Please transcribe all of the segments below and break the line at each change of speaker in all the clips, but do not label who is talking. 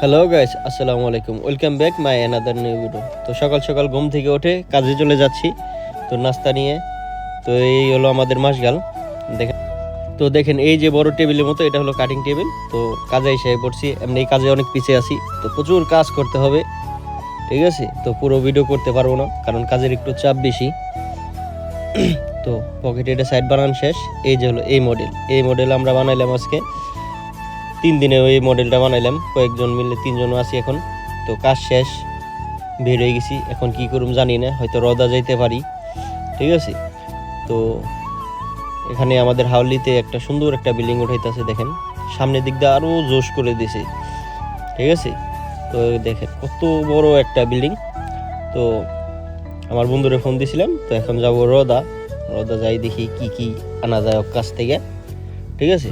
Hello guys আসসালামু আলাইকুম। Welcome back my another new video তো সকাল সকাল ঘুম থেকে উঠে কাজে চলে যাচ্ছি। তো নাস্তা নিয়ে। তো এই হলো আমাদের মাসগাল। দেখেন। তো দেখেন, এই যে বড় টেবিলের মতো, এটা হলো কাটিং টেবিল তো কাজে এসে পড়ছি, এমনি এই কাজে অনেক পিছিয়ে আছি। তো প্রচুর কাজ করতে হবে। ঠিক আছে? তো পুরো ভিডিও করতে পারব না, কারণ কাজের একটু চাপ বেশি। তো পকেটে এটা সাইড বানান শেষ। এই যে হলো এই মডেল এই মডেল আমরা বানাইলাম আজকে। তিন দিনে ওই মডেলটা বানাইলাম। কয়েকজন মিলে তিনজন আছি এখন। তো কাজ শেষ, বের হয়ে গেছি। এখন কি করুম জানি না, হয়তো রদা যাইতে পারি। ঠিক আছে? তো এখানে আমাদের হাওলিতে একটা সুন্দর একটা বিল্ডিং উঠাইতেছে, দেখেন। সামনের দিক দিয়ে আরও জোশ করে দিছে। ঠিক আছে? তো দেখেন, কত বড় একটা বিল্ডিং তো আমার বন্ধুরে ফোন দিছিলাম, তো এখন যাব রদা। রদা যাই দেখি কি কি আনা যায় কাছ থেকে। ঠিক আছে?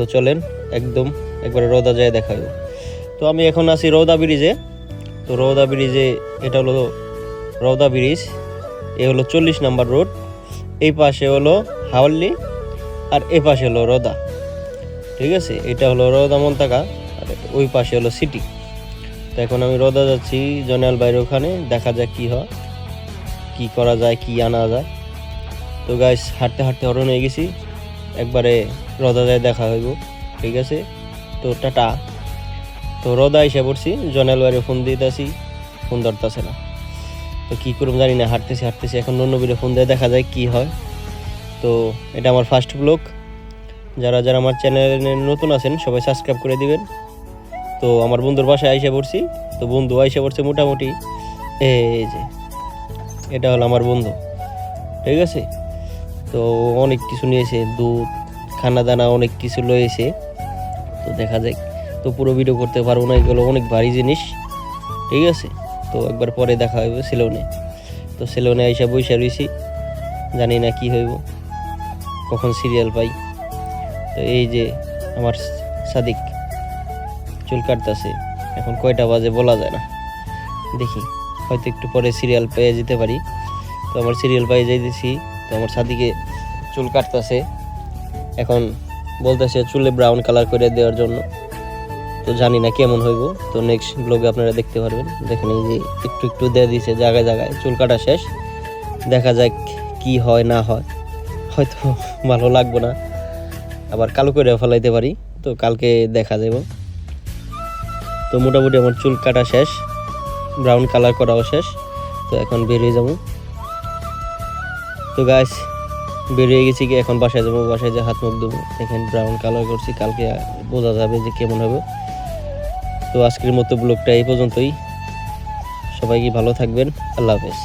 তো চলেন, একদম একবারে রোদা যায় দেখাবো। তো আমি এখন আছি রৌদা ব্রিজে। তো রৌদা ব্রিজে এটা হলো রৌদা ব্রিজ, এ হলো চল্লিশ নাম্বার রোড, এই পাশে হলো হাওয়াল্লি আর এ পাশে হলো রোদা। ঠিক আছে? এটা হলো রোদা মন্তাকা আর ওই পাশে হলো সিটি। তো এখন আমি রোদা যাচ্ছি জনাল বাইরে ওখানে, দেখা যাক কি হয়, কি করা যায়, কি আনা যায়। তো গাইস হাঁটতে হাঁটতে হরণ হয়ে গেছি। একবারে রদা যায় দেখা হইব। ঠিক আছে? তো টাটা। তো রদা এসে পড়ছি, জনাল বাইরে ফোন দিতেছি, ফোন ধরতেছে না। তো কী করুম জানি না, হাঁটতেছি হাঁটতেছি। এখন নন্নবীরে ফোন দিয়ে দেখা যায় কি হয়। তো এটা আমার ফার্স্ট ব্লগ যারা যারা আমার চ্যানেলে নতুন আছেন, সবাই সাবস্ক্রাইব করে দিবেন। তো আমার বন্ধুর বাসায় আইসে পড়ছি। তো বন্ধু আইসে পড়ছে মোটামুটি। এই যে, এটা হলো আমার বন্ধু। ঠিক আছে? তো অনেক কিছু নিয়েছে, দুধ খানা দানা অনেক কিছু রয়েছে তো দেখা যাক। তো পুরো ভিডিও করতে পারব না, এগুলো অনেক ভারী জিনিস। ঠিক আছে? তো একবার পরে দেখা হইবে সেলোনে। তো সেলোনে আইসা বইসা রয়েছি জানি না কি হইব, কখন সিরিয়াল পাই। তো এই যে আমার সাদিক, চুল কাটতেছে। এখন কয়টা বাজে বলা যায় না। দেখি, হয়তো একটু পরে সিরিয়াল পেয়ে যেতে পারি। তো আমার সিরিয়াল পাই যাইতেছি। তো আমার সাদিকে চুল কাটতেছে। এখন বলতেছে চুলে ব্রাউন কালার করে দেওয়ার জন্য। তো জানি না কেমন হইব। তো নেক্সট ব্লগে আপনারা দেখতে পারবেন। দেখেন এই যে একটু একটু দিয়ে দিছে, জায়গায় জায়গায়। চুল কাটা শেষ। দেখা যাক কি হয়, না হয়। হয়তো ভালো লাগবে না। আবার কালো করে ফেলাইতে পারি। তো কালকে দেখা যাব তো মোটামুটি আমার চুল কাটা শেষ। ব্রাউন কালার করাও শেষ। তো এখন বেরিয়ে যাব। তো গাছ বেরিয়ে গেছি কি, এখন বাসায় যাব, বাসায় যে হাত মুখ দেবো এখানে ব্রাউন কালার করছি, কালকে বোঝা যাবে যে কেমন হবে। তো আজকের মতো ব্লগটা এই পর্যন্তই। সবাইকে ভালো থাকবেন? আল্লাহ হাফেজ।